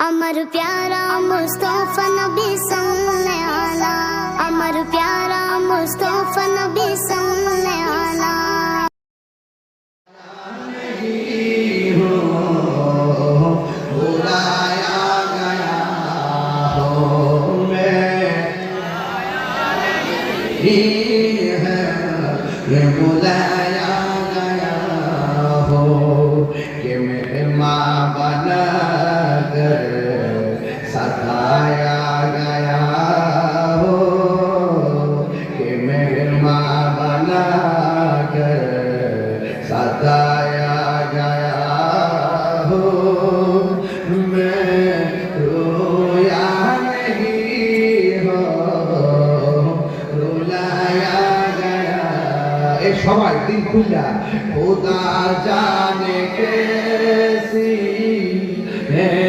अमर प्यारा मुस्तफ़ा नबी सल्ले आला अमर प्यारा मुस्तफ़ा नबी सल्ले आला हो ही है, ये बुलाया मेरे माँ बना कर सताया गया हो मैं रोया नहीं हो रुलाया गया এ সবাই দিন খুঁজা খোদা জানে কেসি হে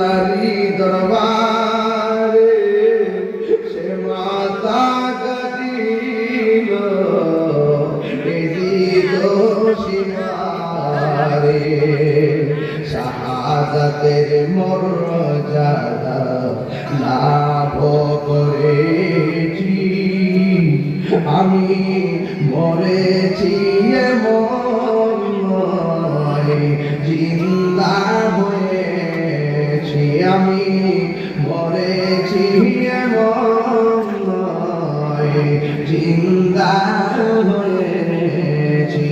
আল্লাহরি দরবারে সে মাতা করেছি। আমি মরেছি নয়, জিন্দা হয়েছি হয়েছি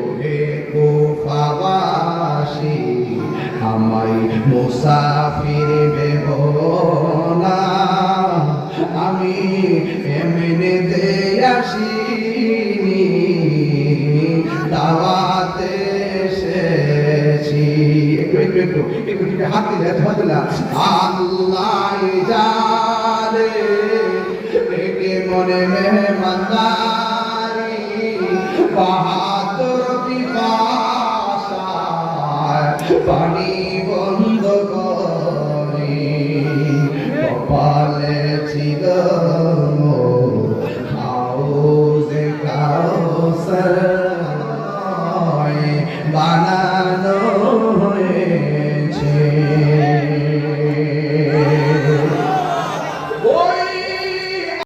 ওহে কুফাবাসী, আমায় মুসাফির ভেব না। আমি এমনিতে আসিনি, দাওয়াতে এসেছি। একটু একটু একটু একটু হাত দিলে মনে মেহমানদারি বাহাদুর পিপাসার পানি বন্ধ করি। কপালে ছিল মোর